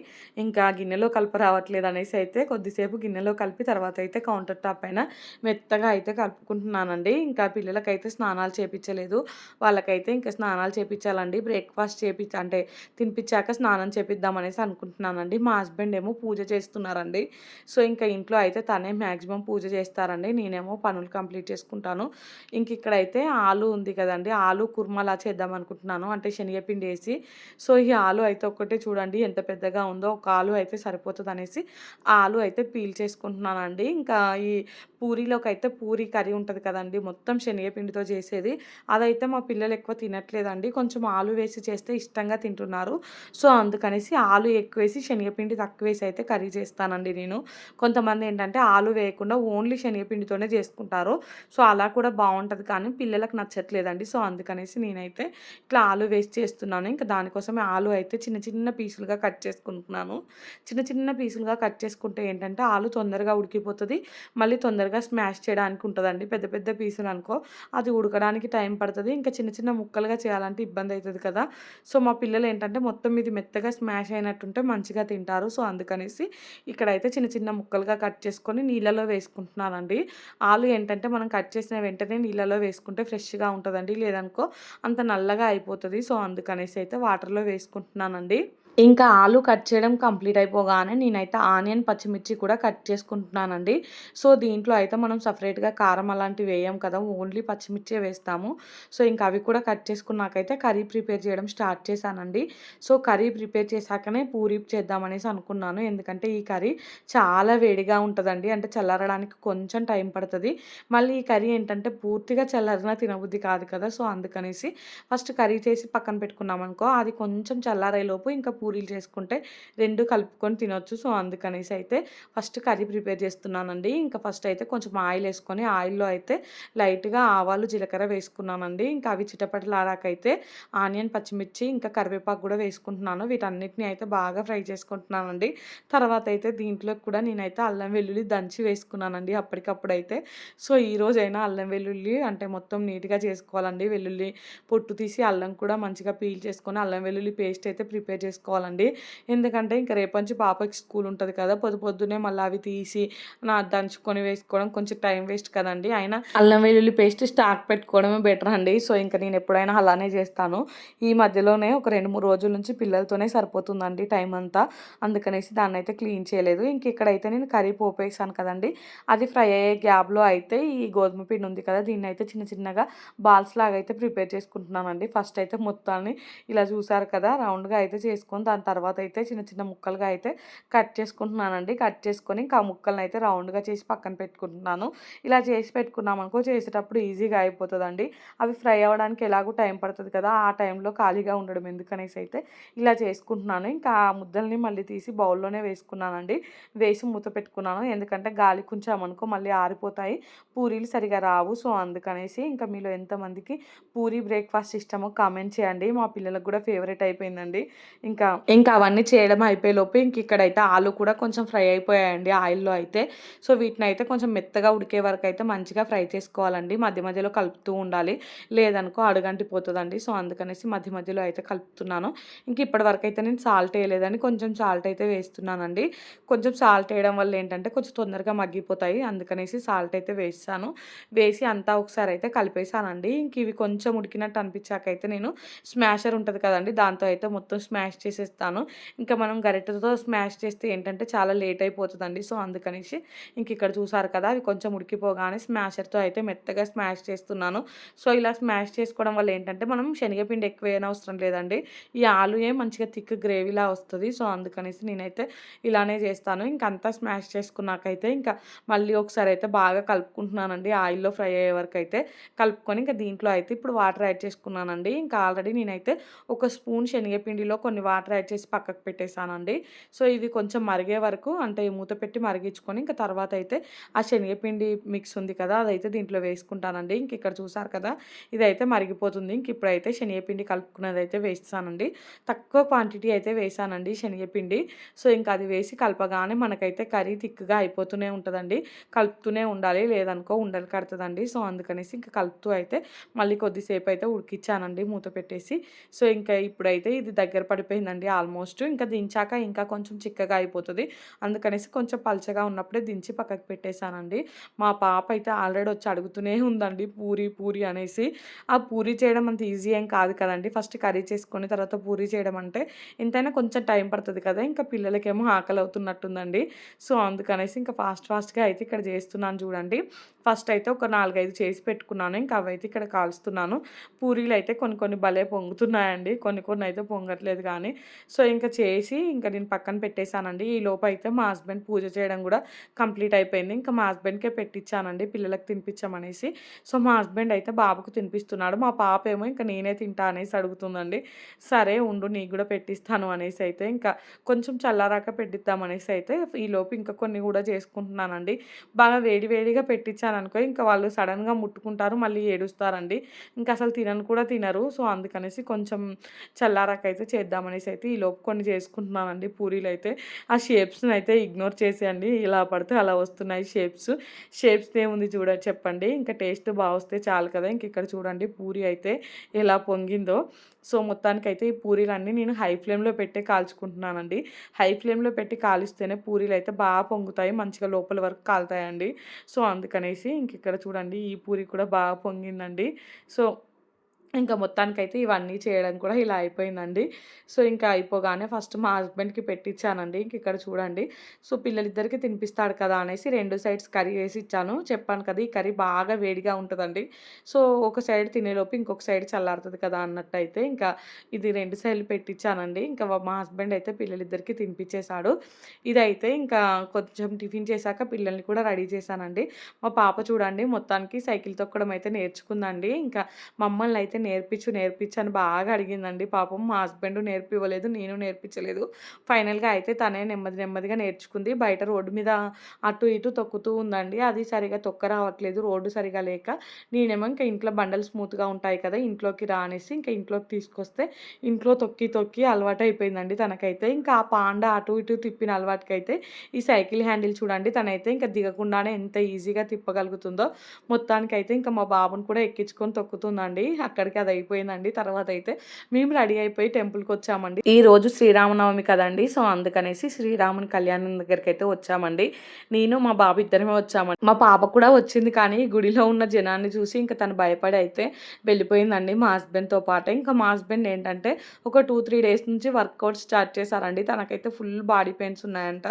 ఇంకా గిన్నెలో కలప రావట్లేదు అనేసి అయితే కొద్దిసేపు గిన్నెలో కలిపి తర్వాత అయితే కౌంటర్ టాప్ పైన మెత్తగా అయితే కలుపుకుంటున్నానండి. ఇంకా పిల్లలకైతే స్నానాలు చేపించలేదు. వాళ్ళకైతే ఇంకా స్నానాలు చేపించాలండి. బ్రేక్ఫాస్ట్ చేపించ అంటే తినిపించాక స్నానం చేపిద్దాం అనేసి అనుకుంటున్నానండి. మా హస్బెండ్ ఏమో పూజ చేస్తున్నారండి. సో ఇంకా ఇంట్లో అయితే తనే మ్యాక్సిమం పూజ చేస్తారండి. నేనేమో పనులు కంప్లీట్ చేసుకుంటాను. ఇంక ఇక్కడైతే ఆలు ఉంది కదండి. ఆలు కుర్మలా చేద్దాం అనుకుంటున్నాను. అంటే శనగపిండి వేసి. సో ఈ ఆలు అయితే ఒక్కటే చూడండి. ఎంత పెద్దగా ఉందో ఒక ఆలు అయితే సరిపోతుంది అనేసి ఆలు అయితే పీల్ చేసుకుంటున్నానండి. ఇంకా ఈ పూరీలోకి అయితే పూరి కర్రీ ఉంటుంది కదండి. మొత్తం శనగపిండితో చేసేది. అదైతే మా పిల్లలు ఎక్కువ తినట్లేదండి. కొంచెం ఆలు వేసి చేస్తే ఇష్టంగా తింటున్నారు. సో అందుకనేసి ఆలు ఎక్కువ వేసి శనగపిండి తక్కువ వేసి అయితే కర్రీ చేస్తానండి నేను. కొంతమంది ఏంటంటే ఆలు వేయకుండా ఓన్లీ శనగపిండితోనే చేసుకుంటారు. సో అలా కూడా బాగుంటుంది కానీ పిల్లలకు నచ్చట్లేదండి. సో అందుకనేసి నేనైతే ఇట్లా ఆలు వేస్ట్ చేస్తున్నాను. ఇంకా దానికోసమే ఆలు అయితే చిన్న చిన్న పీసులుగా కట్ చేసుకుంటున్నాను. చిన్న చిన్న పీసులుగా కట్ చేసుకుంటే ఏంటంటే ఆలు తొందరగా ఉడికిపోతుంది. మళ్ళీ తొందరగా స్మాష్ చేయడానికి ఉంటుందండి. పెద్ద పెద్ద పీసులు అనుకో అది ఉడకడానికి టైం పడుతుంది. ఇంకా చిన్న చిన్న ముక్కలుగా చేయాలంటే ఇబ్బంది అవుతుంది కదా. సో మా పిల్లలు ఏంటంటే మొత్తం ఇది మెత్తగా స్మాష్ అయినట్టుంటే మంచిగా తింటారు. సో అందుకనేసి ఇక్కడైతే చిన్న చిన్న ముక్కలుగా కట్ చేసుకొని నీళ్ళలో వేసుకుంటున్నానండి. ఆలు ఏంటంటే మనం కట్ చేసిన వెంటనే నీళ్ళలో వేసుకుంటే ఫ్రెష్గా ఉంటుందండి లేదనుకో అంత నల్లగా అయిపోతుంది. సో అందుకనేసి అయితే వాటర్లో వేసుకుంటున్నానండి. ఇంకా ఆలు కట్ చేయడం కంప్లీట్ అయిపోగానే నేనైతే ఆనియన్ పచ్చిమిర్చి కూడా కట్ చేసుకుంటున్నానండి. సో దీంట్లో అయితే మనం సపరేట్గా కారం అలాంటివి వేయం కదా ఓన్లీ పచ్చిమిర్చే వేస్తాము. సో ఇంకా అవి కూడా కట్ చేసుకున్నాకైతే కర్రీ ప్రిపేర్ చేయడం స్టార్ట్ చేశానండి. సో కర్రీ ప్రిపేర్ చేశాకనే పూరి చేద్దామనేసి అనుకున్నాను. ఎందుకంటే ఈ కర్రీ చాలా వేడిగా ఉంటుందండి. అంటే చల్లారడానికి కొంచెం టైం పడుతుంది. మళ్ళీ ఈ కర్రీ ఏంటంటే పూర్తిగా చల్లారినా తినబుద్ధి కాదు కదా సో అందుకనేసి ఫస్ట్ కర్రీ చేసి పక్కన పెట్టుకున్నాం అనుకో అది కొంచెం చల్లారేలోపు ఇంకా పూరీలు చేసుకుంటే రెండు కలుపుకొని తినొచ్చు. సో అందుకనేసి అయితే ఫస్ట్ కర్రీ ప్రిపేర్ చేస్తున్నానండి. ఇంకా ఫస్ట్ అయితే కొంచెం ఆయిల్ వేసుకొని ఆయిల్లో అయితే లైట్గా ఆవాలు జీలకర్ర వేసుకున్నానండి. ఇంకా అవి చిటపటలాడాకైతే ఆనియన్ పచ్చిమిర్చి ఇంకా కరివేపాకు కూడా వేసుకుంటున్నాను. వీటన్నిటిని అయితే బాగా ఫ్రై చేసుకుంటున్నానండి. తర్వాత అయితే దీంట్లో కూడా నేనైతే అల్లం వెల్లుల్లి దంచి వేసుకున్నానండి అప్పటికప్పుడు అయితే సో ఈ రోజైనా అల్లం వెల్లుల్లి అంటే మొత్తం నీట్గా చేసుకోవాలండి. వెల్లుల్లి పొట్టు తీసి అల్లం కూడా మంచిగా పీల్ చేసుకొని అల్లం వెల్లుల్లి పేస్ట్ అయితే ప్రిపేర్ చేసుకోవాలి. చేసుకోవాలండి ఎందుకంటే ఇంకా రేపటి నుంచి పాపకి స్కూల్ ఉంటుంది కదా పొద్దు పొద్దునే మళ్ళీ అవి తీసి నా దంచుకొని వేసుకోవడం కొంచెం టైం వేస్ట్ కదండి. అయినా అల్లం వెల్లుల్లి పేస్ట్ స్టాక్ పెట్టుకోవడమే బెటర్ అండి. సో ఇంకా నేను ఎప్పుడైనా అలానే చేస్తాను. ఈ మధ్యలోనే ఒక రెండు మూడు రోజుల నుంచి పిల్లలతోనే సరిపోతుందండి టైం అంతా. అందుకనేసి దాన్ని అయితే క్లీన్ చేయలేదు. ఇంక ఇక్కడైతే నేను కర్రీ పోపేసాను కదండి. అది ఫ్రై అయ్యే గ్యాప్లో అయితే ఈ గోధుమ పిండి ఉంది కదా దీన్ని అయితే చిన్న చిన్నగా బాల్స్ లాగా అయితే ప్రిపేర్ చేసుకుంటున్నానండి. ఫస్ట్ అయితే మొత్తాన్ని ఇలా చూసారు కదా రౌండ్గా అయితే చేసుకొని దాని తర్వాత అయితే చిన్న చిన్న ముక్కలుగా అయితే కట్ చేసుకుంటున్నానండి. కట్ చేసుకొని ఇంకా ఆ ముక్కలను అయితే రౌండ్గా చేసి పక్కన పెట్టుకుంటున్నాను. ఇలా చేసి పెట్టుకున్నాం అనుకో చేసేటప్పుడు ఈజీగా అయిపోతుందండి. అవి ఫ్రై అవ్వడానికి ఎలాగో టైం పడుతుంది కదా ఆ టైంలో ఖాళీగా ఉండడం ఎందుకనేసి అయితే ఇలా చేసుకుంటున్నాను. ఇంకా ఆ ముద్దల్ని మళ్ళీ తీసి బౌల్లోనే వేసుకున్నానండి. వేసి మూత పెట్టుకున్నాను. ఎందుకంటే గాలి కొంచెం అనుకో మళ్ళీ ఆరిపోతాయి. పూరీలు సరిగా రావు. సో అందుకనేసి ఇంకా మీలో ఎంతమందికి పూరి బ్రేక్ఫాస్ట్ ఇష్టమో కామెంట్ చేయండి. మా పిల్లలకు కూడా ఫేవరెట్ అయిపోయిందండి. ఇంకా ఇంకా అవన్నీ చేయడం అయిపోయేలోపు ఇంక ఇక్కడైతే ఆలు కూడా కొంచెం ఫ్రై అయిపోయాయండి ఆయిల్లో అయితే. సో వీటిని అయితే కొంచెం మెత్తగా ఉడికే వరకు అయితే మంచిగా ఫ్రై చేసుకోవాలండి. మధ్య మధ్యలో కలుపుతూ ఉండాలి. లేదనుకో అడుగంటిపోతుందండి. సో అందుకనేసి మధ్య మధ్యలో అయితే కలుపుతున్నాను. ఇంక ఇప్పటి వరకు అయితే నేను సాల్ట్ వేయలేదని కొంచెం సాల్ట్ అయితే వేస్తున్నానండి. కొంచెం సాల్ట్ వేయడం వల్ల ఏంటంటే కొంచెం తొందరగా మగ్గిపోతాయి. అందుకనేసి సాల్ట్ అయితే వేస్తాను. వేసి అంతా ఒకసారి అయితే కలిపేసానండి ఇంక ఇవి కొంచెం ఉడికినట్టు అనిపించాక అయితే నేను స్మాషర్ ఉంటుంది కదండి దాంతో అయితే మొత్తం స్మాష్ చేసేస్తాను ఇంకా మనం గరిటతో స్మాష్ చేస్తే ఏంటంటే చాలా లేట్ అయిపోతుందండి. సో అందుకనేసి ఇంక ఇక్కడ చూసారు కదా అవి కొంచెం ఉడికిపోగానే స్మాషర్తో అయితే మెత్తగా స్మాష్ చేస్తున్నాను. సో ఇలా స్మాష్ చేసుకోవడం వల్ల ఏంటంటే మనం శనగపిండి ఎక్కువ అవసరం లేదండి. ఈ ఆలుయే మంచిగా థిక్ గ్రేవీలా వస్తుంది. సో అందుకనేసి నేనైతే ఇలానే చేస్తాను. ఇంకంతా స్మాష్ చేసుకున్నాకైతే ఇంకా మళ్ళీ ఒకసారి అయితే బాగా కలుపుకుంటున్నానండి. ఆయిల్లో ఫ్రై అయ్యే వరకు అయితే కలుపుకొని ఇంకా దీంట్లో అయితే ఇప్పుడు వాటర్ యాడ్ చేసుకున్నానండి. ఇంకా ఆల్రెడీ నేనైతే ఒక స్పూన్ శనగపిండిలో కొన్ని వాటర్ యాడ్ చేసి పక్కకు పెట్టేశానండి సో ఇది కొంచెం మరిగే వరకు అంటే మూత పెట్టి మరిగించుకొని ఇంకా తర్వాత అయితే ఆ శనగపిండి మిక్స్ ఉంది కదా అదైతే దీంట్లో వేసుకుంటానండి. ఇంక ఇక్కడ చూసారు కదా ఇదైతే మరిగిపోతుంది. ఇంక ఇప్పుడైతే శనగపిండి కలుపుకున్నది అయితే వేస్తానండి. తక్కువ క్వాంటిటీ అయితే వేసానండి శనగపిండి. సో ఇంకా అది వేసి కలపగానే మనకైతే కర్రీ థిక్గా అయిపోతూనే ఉంటుందండి. కలుపుతూనే ఉండాలి లేదనుకో ఉండలు కడుతుందండి. సో అందుకనేసి ఇంకా కలుపుతూ అయితే మళ్ళీ కొద్దిసేపు అయితే ఉడికిచ్చానండి మూత పెట్టేసి. సో ఇంకా ఇప్పుడైతే ఇది దగ్గర పడిపోయిందండి. ఆల్మోస్ట్. ఇంకా దించాక ఇంకా కొంచెం చిక్కగా అయిపోతుంది. అందుకనేసి కొంచెం పలచగా ఉన్నప్పుడే దించి పక్కకు పెట్టేశానండి. మా పాప అయితే ఆల్రెడీ వచ్చి అడుగుతూనే ఉందండి పూరి పూరి అనేసి. ఆ పూరి చేయడం అంత ఈజీ ఏం కాదు కదండి. ఫస్ట్ కర్రీ చేసుకొని తర్వాత పూరి చేయడం అంటే ఎంతైనా కొంచెం టైం పడుతుంది కదా. ఇంకా పిల్లలకేమో ఆకలి అవుతున్నట్టుందండి సో అందుకనేసి ఇంకా ఫాస్ట్ ఫాస్ట్గా అయితే ఇక్కడ చేస్తున్నాను చూడండి. ఫస్ట్ అయితే ఒక నాలుగైదు చేసి పెట్టుకున్నాను. ఇంకా అవైతే ఇక్కడ కాలుస్తున్నాను పూరీలు అయితే కొన్ని కొన్ని భలే పొంగుతున్నాయండి. కొన్ని కొన్ని అయితే పొంగట్లేదు కానీ. సో ఇంకా చేసి ఇంకా నేను పక్కన పెట్టేశానండి. ఈ లోపు అయితే మా హస్బెండ్ పూజ చేయడం కూడా కంప్లీట్ అయిపోయింది. ఇంకా మా హస్బెండ్కే పెట్టించానండి పిల్లలకు తినిపించమనేసి సో మా హస్బెండ్ అయితే బాబుకు తినిపిస్తున్నాడు. మా పాప ఏమో ఇంకా నేనే తింటా అనేసి అడుగుతుందండి. సరే ఉండు నీకు కూడా పెట్టిస్తాను అనేసి అయితే ఇంకా కొంచెం చల్లారాక పెట్టిద్దాం అనేసి అయితే ఈ లోపు ఇంకా కొన్ని కూడా చేసుకుంటున్నానండి. బాగా వేడి వేడిగా పెట్టించాను అనుకో ఇంకా వాళ్ళు సడన్గా ముట్టుకుంటారు మళ్ళీ ఏడుస్తారండి. ఇంకా అసలు తినను కూడా తినరు. సో అందుకనేసి కొంచెం చల్లారకైతే చేద్దామనేసి అయితే ఈ లోపు కొన్ని చేసుకుంటున్నానండి పూరీలు అయితే ఆ షేప్స్ని అయితే ఇగ్నోర్ చేసేయండి. ఇలా పడితే అలా వస్తున్నాయి షేప్స్. షేప్స్ ఏముంది చూడ చెప్పండి. ఇంకా టేస్ట్ బాగా వస్తే చాలు కదా. ఇంక ఇక్కడ చూడండి పూరి అయితే ఎలా పొంగిందో. సో మొత్తానికైతే ఈ పూరీలన్నీ నేను హై ఫ్లేమ్లో పెట్టి కాల్చుకుంటున్నానండి. హై ఫ్లేమ్లో పెట్టి కాలిస్తేనే పూరీలు అయితే బాగా పొంగుతాయి మంచిగా లోపల వరకు కాలుతాయండి. సో అందుకనేసి ఇంక ఇక్కడ చూడండి ఈ పూరి కూడా బాగా పొంగిందండి. సో ఇంకా మొత్తానికైతే ఇవన్నీ చేయడం కూడా ఇలా అయిపోయిందండి. సో ఇంకా అయిపోగానే ఫస్ట్ మా హస్బెండ్కి పెట్టించానండి ఇంక ఇక్కడ చూడండి. సో పిల్లలిద్దరికి తినిపిస్తాడు కదా అనేసి రెండు సైడ్స్ కర్రీ వేసి ఇచ్చాను. చెప్పాను కదా ఈ కర్రీ బాగా వేడిగా ఉంటుందండి. సో ఒక సైడ్ తినేలోపు ఇంకొక సైడ్ చల్లారుతుంది కదా అన్నట్టయితే ఇంకా ఇది రెండు సైడ్లు పెట్టించానండి ఇంకా మా హస్బెండ్ అయితే పిల్లలిద్దరికి తినిపించేశాడు ఇదైతే ఇంకా కొంచెం టిఫిన్ చేశాక పిల్లల్ని కూడా రెడీ చేశానండి. మా పాప చూడండి మొత్తానికి సైకిల్ తొక్కడం అయితే నేర్చుకుందండి. ఇంకా మమ్మల్ని అయితే నేర్పించు నేర్పించు అని బాగా అడిగిందండి. పాపం మా హస్బెండ్ నేర్పివ్వలేదు నేను నేర్పించలేదు. ఫైనల్గా అయితే తనే నెమ్మది నెమ్మదిగా నేర్చుకుంది. బయట రోడ్డు మీద అటు ఇటు తొక్కుతూ ఉందండి. అది సరిగా తొక్క రావట్లేదు రోడ్డు సరిగా లేక. నేనేమో ఇంకా ఇంట్లో బండలు స్మూత్గా ఉంటాయి కదా ఇంట్లోకి రానేసి ఇంకా ఇంట్లోకి తీసుకొస్తే ఇంట్లో తొక్కి తొక్కి అలవాటు అయిపోయిందండి తనకైతే. ఇంకా ఆ పాండ అటు ఇటు తిప్పిన అలవాటుకైతే ఈ సైకిల్ హ్యాండిల్ చూడండి తనైతే ఇంకా దిగకుండానే ఎంత ఈజీగా తిప్పగలుగుతుందో. మొత్తానికైతే ఇంకా మా బాబుని కూడా ఎక్కించుకొని తొక్కుతుందండి. అక్కడ అక్కడికి అది అయిపోయిందండి. తర్వాత అయితే మేము రెడీ అయిపోయి టెంపుల్కి వచ్చామండి. ఈ రోజు శ్రీరామనవమి కదండి. సో అందుకనేసి శ్రీరాముని కళ్యాణం దగ్గరికి అయితే వచ్చామండి. నేను మా బాబు ఇద్దరమే వచ్చామండి. మా పాప కూడా వచ్చింది కానీ గుడిలో ఉన్న జనాన్ని చూసి ఇంకా తను భయపడి అయితే వెళ్ళిపోయిందండి మా హస్బెండ్తో పాటు. ఇంకా మా హస్బెండ్ ఏంటంటే ఒక టూ త్రీ డేస్ నుంచి వర్కౌట్ స్టార్ట్ చేశారండి. తనకైతే ఫుల్ బాడీ పెయిన్స్ ఉన్నాయంట.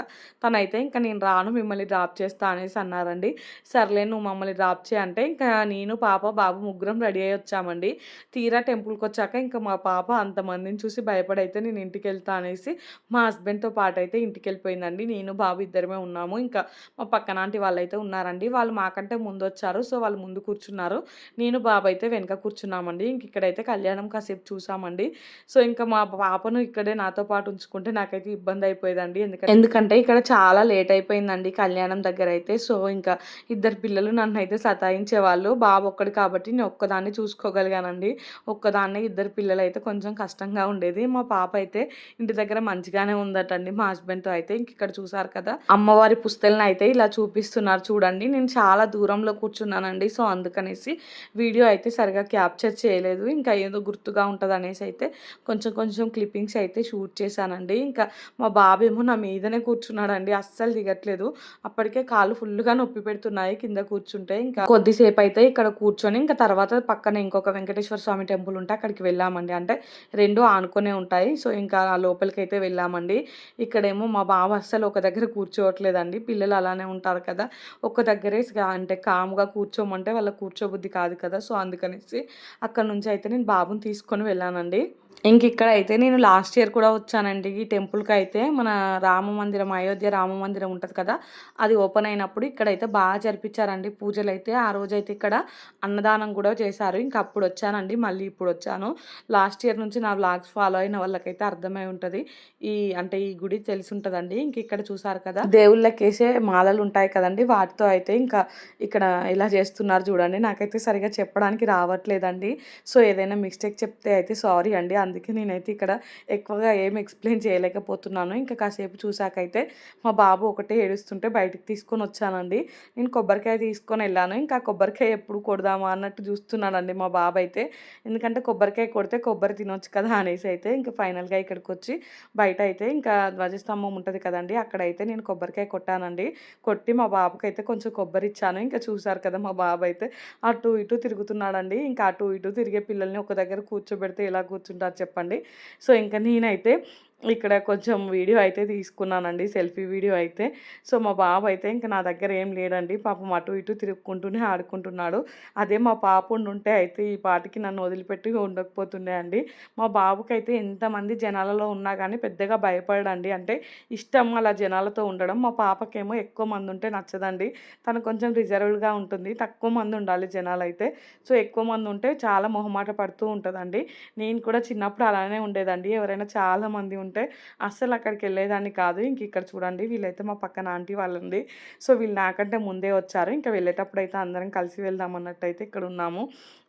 తనైతే ఇంకా నేను రాను మిమ్మల్ని డ్రాప్ చేస్తా అనేసి అన్నారండి. సర్లే నువ్వు మమ్మల్ని డ్రాప్ చేయంటే ఇంకా నేను పాప బాబు ముగ్గురం రెడీ అయ్యి వచ్చామండి. తీరా టెంపుల్కి వచ్చాక ఇంకా మా పాప అంతమందిని చూసి భయపడైతే నేను ఇంటికి వెళ్తా అనేసి మా హస్బెండ్తో పాటు అయితే ఇంటికి వెళ్ళిపోయిందండి నేను బాబు ఇద్దరమే ఉన్నాము. ఇంకా మా పక్కనాంటి వాళ్ళైతే ఉన్నారండి. వాళ్ళు మాకంటే ముందు వచ్చారు సో వాళ్ళు ముందు కూర్చున్నారు. నేను బాబు అయితే వెనక కూర్చున్నామండి. ఇంక ఇక్కడైతే కళ్యాణం కాసేపు చూసామండి. సో ఇంకా మా పాపను ఇక్కడే నాతో పాటు ఉంచుకుంటే నాకైతే ఇబ్బంది అయిపోయేదండి ఎందుకంటే ఎందుకంటే ఇక్కడ చాలా లేట్ అయిపోయిందండి కళ్యాణం దగ్గర అయితే సో ఇంకా ఇద్దరు పిల్లలు నన్ను అయితే సతాయించేవాళ్ళు. బాబు ఒక్కడు కాబట్టి నేను ఒక్కదాన్ని చూసుకోగలిగానండి. ఒక్కదాన్నే ఇద్దరు పిల్లలు అయితే కొంచెం కష్టంగా ఉండేది. మా పాప అయితే ఇంటి దగ్గర మంచిగానే ఉందటండి. మా హస్బెండ్తో అయితే ఇంక ఇక్కడ చూసారు కదా. అమ్మవారి పుస్తలను అయితే ఇలా చూపిస్తున్నారు చూడండి. నేను చాలా దూరంలో కూర్చున్నానండి. సో అందుకనేసి వీడియో అయితే సరిగా క్యాప్చర్ చేయలేదు. ఇంకా ఏదో గుర్తుగా ఉంటుంది అనేసి అయితే కొంచెం కొంచెం క్లిప్పింగ్స్ అయితే షూట్ చేశానండి. ఇంకా మా బాబేమో నా మీదనే కూర్చున్నాడండి. అస్సలు దిగట్లేదు. అప్పటికే కాళ్ళు ఫుల్గా నొప్పి పెడుతున్నాయి కింద కూర్చుంటే. ఇంకా కొద్దిసేపు అయితే ఇక్కడ కూర్చొని ఇంకా తర్వాత పక్కన ఇంకొక వెంకటేశ్వర స్వామి టెంపుల్ ఉంటే అక్కడికి వెళ్ళామండి. అంటే రెండు ఆనుకునే ఉంటాయి. సో ఇంకా లోపలికి అయితే వెళ్ళామండి. ఇక్కడేమో మా బావ అస్సలు ఒక దగ్గర కూర్చోవట్లేదండి. పిల్లలు అలానే ఉంటారు కదా. ఒక దగ్గరే అంటే కాముగా కూర్చోమంటే వాళ్ళ కూర్చోబుద్ధి కాదు కదా. సో అందుకనేసి అక్కడ నుంచి అయితే నేను బాబుని తీసుకొని వెళ్ళానండి. ఇంక ఇక్కడ అయితే నేను లాస్ట్ ఇయర్ కూడా వచ్చానండి. ఈ టెంపుల్కి అయితే మన రామ మందిరం అయోధ్య రామ మందిరం ఉంటుంది కదా అది ఓపెన్ అయినప్పుడు ఇక్కడైతే బాగా జరిపించారండి పూజలు అయితే ఆ రోజైతే ఇక్కడ అన్నదానం కూడా చేశారు. ఇంకా అప్పుడు వచ్చానండి మళ్ళీ ఇప్పుడు వచ్చాను. లాస్ట్ ఇయర్ నుంచి నా వ్లాగ్స్ ఫాలో అయిన వాళ్ళకైతే అర్థమై ఉంటుంది. ఈ అంటే ఈ గుడి తెలిసి ఉంటుందండి ఇంక ఇక్కడ చూసారు కదా దేవుళ్ళకి వేసే మాలలు ఉంటాయి కదండి. వాటితో అయితే ఇంకా ఇక్కడ ఇలా చేస్తున్నారు చూడండి. నాకైతే సరిగా చెప్పడానికి రావట్లేదండి. సో ఏదైనా మిస్టేక్ చెప్తే అయితే సారీ అండి. అందుకే నేనైతే ఇక్కడ ఎక్కువగా ఏం ఎక్స్ప్లెయిన్ చేయలేకపోతున్నాను. ఇంకా కాసేపు చూసాకైతే మా బాబు ఒకటే ఏడుస్తుంటే బయటికి తీసుకొని వచ్చానండి. నేను కొబ్బరికాయ తీసుకొని వెళ్ళాను. ఇంకా కొబ్బరికాయ ఎప్పుడు కొడదామా అన్నట్టు చూస్తున్నానండి మా బాబు అయితే. ఎందుకంటే కొబ్బరికాయ కొడితే కొబ్బరి తినొచ్చు కదా అనేసి అయితే ఇంకా ఫైనల్గా ఇక్కడికి వచ్చి బయట అయితే ఇంకా ధ్వజస్తంభం ఉంటుంది కదండి అక్కడైతే నేను కొబ్బరికాయ కొట్టానండి. కొట్టి మా బాబుకి అయితే కొంచెం కొబ్బరి ఇచ్చాను. ఇంకా చూసారు కదా మా బాబు అయితే అటు ఇటు తిరుగుతున్నాడండి. ఇంకా అటు ఇటు తిరిగే పిల్లల్ని ఒక దగ్గర కూర్చోబెడితే ఎలా కూర్చుంటారు చెప్పండి. సో ఇంకా నేనైతే ఇక్కడ కొంచెం వీడియో అయితే తీసుకున్నానండి సెల్ఫీ వీడియో అయితే. సో మా బాబు అయితే ఇంకా నా దగ్గర ఏం లేడండి. పాపం అటు ఇటు తిరుగుకుంటూనే ఆడుకుంటున్నాడు. అదే మా పాప ఉండుంటే అయితే ఈ పాటికి నన్ను వదిలిపెట్టి ఉండకపోతుండే అండి. మా బాబుకి అయితే ఎంతమంది జనాలలో ఉన్నా కానీ పెద్దగా భయపడండి అంటే ఇష్టం అలా జనాలతో ఉండడం. మా పాపకేమో ఎక్కువ మంది ఉంటే నచ్చదండి. తను కొంచెం రిజర్వ్డ్గా ఉంటుంది. తక్కువ మంది ఉండాలి జనాలు అయితే సో ఎక్కువ మంది ఉంటే చాలా మొహమాట పడుతూ ఉంటుందండి. నేను కూడా చిన్నప్పుడు అలానే ఉండేదండి. ఎవరైనా చాలామంది ఉంటే అస్సలు అక్కడికి వెళ్ళేదాన్ని కాదు. ఇంక ఇక్కడ చూడండి వీళ్ళైతే మా పక్కన ఆంటీ వాళ్ళండి సో వీళ్ళు నాకంటే ముందే వచ్చారు. ఇంకా వెళ్ళేటప్పుడు అయితే అందరం కలిసి వెళ్దాం అన్నట్టు అయితే ఇక్కడ ఉన్నాము.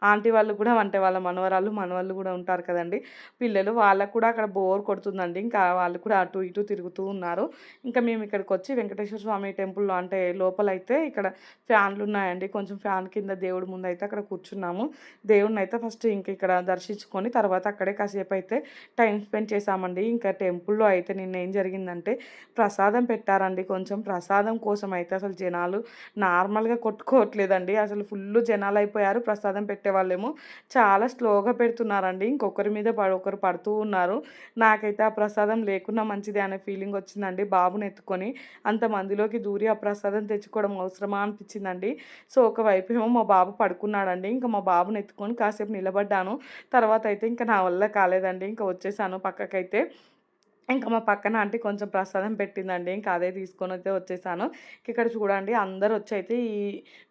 ఆంటీ వాళ్ళు కూడా అంటే వాళ్ళ మనవరాలు మనవాళ్ళు కూడా ఉంటారు కదండి. పిల్లలు వాళ్ళకు కూడా అక్కడ బోర్ కొడుతుందండి. ఇంకా వాళ్ళు కూడా అటు ఇటు తిరుగుతూ ఉన్నారు. ఇంకా మేము ఇక్కడికి వచ్చి వెంకటేశ్వర స్వామి టెంపుల్లో అంటే లోపల అయితే ఇక్కడ ఫ్యాన్లు ఉన్నాయండి. కొంచెం ఫ్యాన్ కింద దేవుడి ముందు అయితే అక్కడ కూర్చున్నాము. దేవుడిని అయితే ఫస్ట్ ఇంక ఇక్కడ దర్శించుకొని తర్వాత అక్కడే కాసేపు అయితే టైం స్పెండ్ చేసామండి ఇంకా టెంపుల్లో అయితే నిన్న ఏం జరిగిందంటే ప్రసాదం పెట్టారండి. కొంచెం ప్రసాదం కోసం అయితే అసలు జనాలు నార్మల్గా కొట్టుకోవట్లేదండి. అసలు ఫుల్ జనాలు అయిపోయారు ప్రసాదం పెట్టారు. వాళ్ళేమో చాలా స్లోగా పెడుతున్నారండి. ఇంకొకరి మీద ఒకరు పడుతూ ఉన్నారు. నాకైతే ఆ ప్రసాదం లేకున్నా మంచిది అనే ఫీలింగ్ వచ్చిందండి బాబుని ఎత్తుకొని. అంతమందిలోకి దూరి ఆ ప్రసాదం తెచ్చుకోవడం అవసరమా అనిపించిందండి. సో ఒకవైపు ఏమో మా బాబు పడుకున్నాడండి. ఇంకా మా బాబుని ఎత్తుకొని కాసేపు నిలబడ్డాను. తర్వాత అయితే ఇంకా నా వల్ల కాలేదండి. ఇంకా వచ్చేసాను పక్కకైతే. ఇంకా మా పక్కన ఆంటీ కొంచెం ప్రసాదం పెట్టిందండి. ఇంకా అదే తీసుకొని అయితే వచ్చేసాను ఇక్కడ చూడండి అందరు వచ్చి అయితే ఈ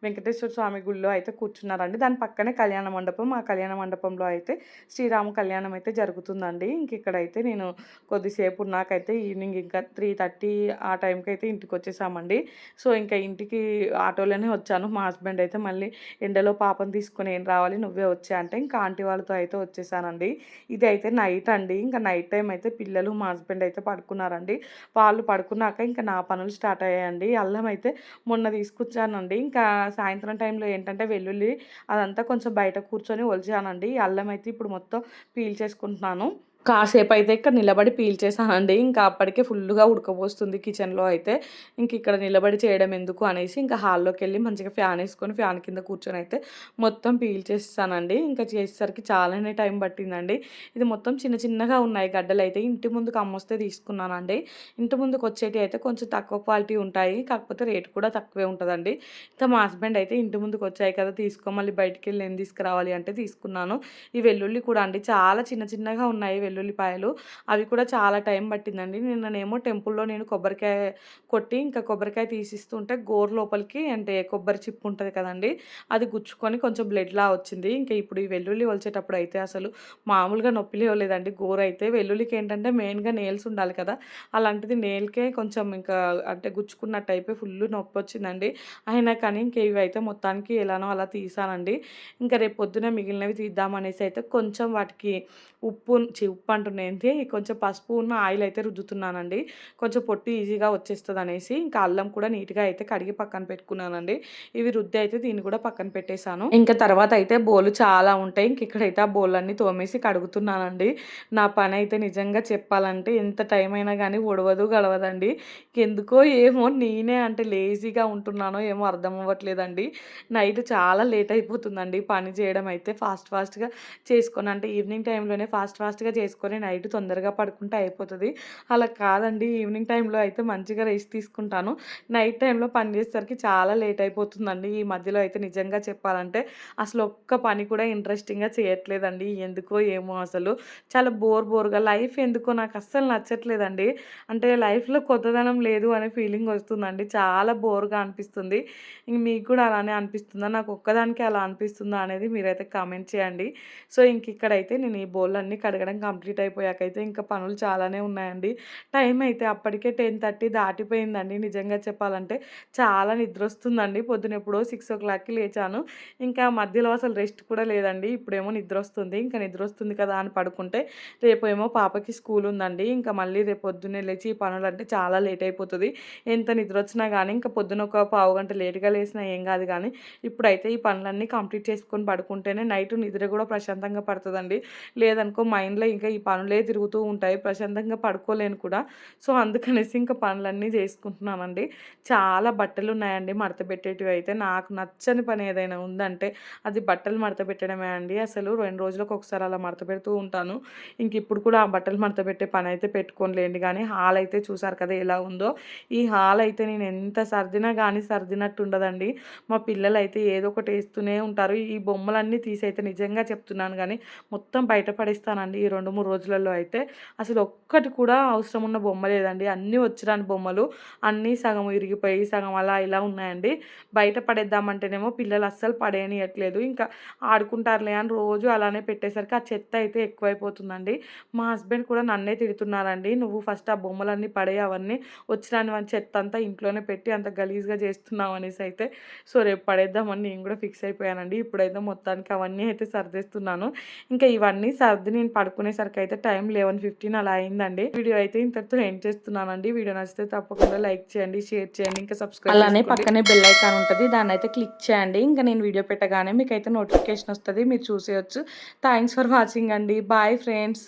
వెంకటేశ్వర స్వామి గుళ్ళో అయితే కూర్చున్నారండి. దాని పక్కనే కళ్యాణ మండపం. ఆ కళ్యాణ మండపంలో అయితే శ్రీరామ కళ్యాణం అయితే జరుగుతుందండి. ఇంక ఇక్కడైతే నేను కొద్దిసేపు నాకైతే ఈవినింగ్ ఇంకా త్రీ థర్టీ ఆ టైంకి అయితే ఇంటికి వచ్చేసామండి. సో ఇంకా ఇంటికి ఆటోలోనే వచ్చాను. మా హస్బెండ్ అయితే మళ్ళీ ఎండలో పాపం తీసుకుని ఏం రావాలి నువ్వే వచ్చా అంటే ఇంకా ఆంటీ వాళ్ళతో అయితే వచ్చేసానండి. ఇది అయితే నైట్ అండి. ఇంకా నైట్ టైం అయితే పిల్లలు మా హస్బెండ్ అయితే పడుకున్నారండి. వాళ్ళు పడుకున్నాక ఇంకా నా పనులు స్టార్ట్ అయ్యాయండి. అల్లం అయితే మొన్న తీసుకొచ్చానండి. ఇంకా సాయంత్రం టైంలో ఏంటంటే వెల్లుల్లి అదంతా కొంచెం బయట కూర్చొని ఒలిచానండి. అల్లం అయితే ఇప్పుడు మొత్తం పీల్ చేసుకుంటున్నాను. కాసేపు అయితే ఇక్కడ నిలబడి పీల్చేసానండి ఇంకా అప్పటికే ఫుల్గా ఉడకపోస్తుంది కిచెన్లో అయితే. ఇంక ఇక్కడ నిలబడి చేయడం ఎందుకు అనేసి ఇంకా హాల్లోకి వెళ్ళి మంచిగా ఫ్యాన్ వేసుకొని ఫ్యాన్ కింద కూర్చొని అయితే మొత్తం పీల్చేస్తానండి. ఇంకా చేసేసరికి చాలానే టైం పట్టిందండి. ఇది మొత్తం చిన్న చిన్నగా ఉన్నాయి గడ్డలు అయితే ఇంటి ముందుకు అమ్మొస్తే తీసుకున్నానండి. ఇంటి ముందుకు వచ్చేటి అయితే కొంచెం తక్కువ క్వాలిటీ ఉంటాయి. కాకపోతే రేట్ కూడా తక్కువే ఉంటుందండి. ఇంకా మా హస్బెండ్ అయితే ఇంటి ముందుకు వచ్చాయి కదా తీసుకో మళ్ళీ బయటికి వెళ్ళి నేను తీసుకురావాలి అంటే తీసుకున్నాను. ఈ వెల్లుల్లి కూడా అండి. చాలా చిన్న చిన్నగా ఉన్నాయి వెల్లుల్లిపాయలు అవి కూడా చాలా టైం పట్టిందండి. నిన్ననేమో టెంపుల్లో నేను కొబ్బరికాయ కొట్టి ఇంకా కొబ్బరికాయ తీసిస్తుంటే గోరు లోపలికి అంటే కొబ్బరి చిప్పు ఉంటుంది కదండి అది గుచ్చుకొని కొంచెం బ్లడ్లా వచ్చింది. ఇంకా ఇప్పుడు ఈ వెల్లుల్లి వలిచేటప్పుడు అయితే అసలు మామూలుగా నొప్పి లేవలేదండి. గోరు అయితే వెల్లుల్లికి ఏంటంటే మెయిన్గా నేల్స్ ఉండాలి కదా అలాంటిది నేల్కే కొంచెం ఇంకా అంటే గుచ్చుకున్నట్టు అయిపోయి ఫుల్ నొప్పి వచ్చిందండి. అయినా కానీ ఇంక ఇవి అయితే మొత్తానికి ఎలానో అలా తీసానండి. ఇంకా రేపు పొద్దున మిగిలినవి తీద్దామనేసి అయితే కొంచెం వాటికి ఉప్పు చి ఉప్పు అంటున్నది కొంచెం పసుపు ఉన్న ఆయిల్ అయితే రుద్దుతున్నానండి. కొంచెం పొట్టు ఈజీగా వచ్చేస్తుంది అనేసి ఇంకా అల్లం కూడా నీట్గా అయితే కడిగి పక్కన పెట్టుకున్నానండి. ఇవి రుద్ది అయితే దీన్ని కూడా పక్కన పెట్టేశాను. ఇంకా తర్వాత అయితే బోలు చాలా ఉంటాయి. ఇంక ఇక్కడైతే ఆ బోలన్నీ తోమేసి కడుగుతున్నానండి. నా పని అయితే నిజంగా చెప్పాలంటే ఎంత టైం అయినా కానీ ఒడవదు గడవదండి. ఎందుకో ఏమో నేనే అంటే లేజీగా ఉంటున్నానో ఏమో అర్థం అవ్వట్లేదండి. నైట్ చాలా లేట్ అయిపోతుందండి. పని చేయడం అయితే ఫాస్ట్ ఫాస్ట్గా చేసుకొని అంటే ఈవినింగ్ టైంలోనే ఫాస్ట్ ఫాస్ట్గా చేసుకుని నైట్ తొందరగా పడుకుంటే అయిపోతుంది. అలా కాదండి ఈవినింగ్ టైంలో అయితే మంచిగా రెస్ట్ తీసుకుంటాను. నైట్ టైంలో పని చేసేసరికి చాలా లేట్ అయిపోతుందండి. ఈ మధ్యలో అయితే నిజంగా చెప్పాలంటే అసలు ఒక్క పని కూడా ఇంట్రెస్టింగ్గా చేయట్లేదండి. ఎందుకో ఏమో అసలు. చాలా బోర్ బోర్గా లైఫ్ ఎందుకో నాకు అస్సలు నచ్చట్లేదండి. అంటే లైఫ్లో కొత్తదనం లేదు అనే ఫీలింగ్ వస్తుందండి. చాలా బోర్గా అనిపిస్తుంది. ఇంక మీకు కూడా అలానే అనిపిస్తుందా? నాకు ఒక్కదానికి అలా అనిపిస్తుందా? అనేది మీరైతే కామెంట్ చేయండి. సో ఇంక ఇక్కడైతే నేను ఈ బౌల్ అన్నీ కడగడం కంప్లీట్ అయిపోయాకైతే ఇంకా పనులు చాలానే ఉన్నాయండి. టైం అయితే అప్పటికే టెన్ థర్టీ దాటిపోయిందండి. నిజంగా చెప్పాలంటే చాలా నిద్ర వస్తుందండి పొద్దున ఎప్పుడో సిక్స్ ఓ క్లాక్కి లేచాను. ఇంకా మధ్యలో అసలు రెస్ట్ కూడా లేదండి. ఇప్పుడేమో నిద్ర వస్తుంది ఇంకా నిద్ర వస్తుంది కదా అని పడుకుంటే రేపు ఏమో పాపకి స్కూల్ ఉందండి. ఇంకా మళ్ళీ రేపు పొద్దున్నే లేచి ఈ పనులు అంటే చాలా లేట్ అయిపోతుంది ఎంత నిద్ర వచ్చినా కానీ ఇంకా పొద్దున ఒక పావు గంట లేట్గా లేచినా ఏం కాదు కానీ ఇప్పుడైతే ఈ పనులన్నీ కంప్లీట్ చేసుకొని పడుకుంటేనే నైట్ నిద్ర కూడా ప్రశాంతంగా పడుతుందండి. లేదనుకో మైండ్లో ఇంకా ఈ పనులే తిరుగుతూ ఉంటాయి. ప్రశాంతంగా పడుకోలేను కూడా. సో అందుకనేసి ఇంకా పనులన్నీ చేసుకుంటున్నానండి చాలా బట్టలు ఉన్నాయండి మడత పెట్టేటివి అయితే. నాకు నచ్చని పని ఏదైనా ఉందంటే అది బట్టలు మడత పెట్టడమే అండి. అసలు రెండు రోజులకు ఒకసారి అలా మడత పెడుతూ ఉంటాను. ఇంక ఇప్పుడు కూడా ఆ బట్టలు మడత పెట్టే పని అయితే పెట్టుకోనిలేండి. కానీ హాల్ అయితే చూసారు కదా ఎలా ఉందో. ఈ హాల్ అయితే నేను ఎంత సర్దినా కానీ సర్దినట్టు ఉండదండి. మా పిల్లలు అయితే ఏదో ఒకటి వేస్తూనే ఉంటారు. ఈ బొమ్మలన్నీ తీసి అయితే నిజంగా చెప్తున్నాను. కానీ మొత్తం బయట పడేస్తానండి. ఈ రెండు మూడు రోజులలో అయితే అసలు ఒక్కటి కూడా అవసరం ఉన్న బొమ్మ లేదండి. అన్నీ వచ్చిరాని బొమ్మలు. అన్నీ సగం ఇరిగిపోయి సగం అలా ఇలా ఉన్నాయండి. బయట పడేద్దామంటేనేమో పిల్లలు అస్సలు పడేయనియట్లేదు ఇంకా ఆడుకుంటారులే అని రోజు అలానే పెట్టేసరికి ఆ చెత్త అయితే ఎక్కువైపోతుందండి. మా హస్బెండ్ కూడా నన్నే తిడుతున్నారండి. నువ్వు ఫస్ట్ ఆ బొమ్మలన్నీ పడే అవన్నీ వచ్చిరాని చెత్త అంతా ఇంట్లోనే పెట్టి అంత గలీజ్గా చేస్తున్నావు అనేసి అయితే సో రేపు పడేద్దామని నేను కూడా ఫిక్స్ అయిపోయానండి. ఇప్పుడైతే మొత్తానికి అవన్నీ అయితే సర్దేస్తున్నాను. ఇంకా ఇవన్నీ సర్ది నేను పడుకునేసరికి అయితే టైం లెవెన్ ఫిఫ్టీన్ అలా అయిందండి. వీడియో అయితే ఇంతటితో ఎండ్ చేస్తున్నానండి. వీడియో నచ్చితే తప్పకుండా లైక్ చేయండి షేర్ చేయండి ఇంకా సబ్స్క్రైబ్ అలానే పక్కనే బెల్ ఐకాన్ ఉంటుంది. దాన్ని అయితే క్లిక్ చేయండి. ఇంకా నేను వీడియో పెట్టగానే మీకు అయితే నోటిఫికేషన్ వస్తుంది. మీరు చూసేయచ్చు. థ్యాంక్స్ ఫర్ వాచింగ్ అండి. Bye friends.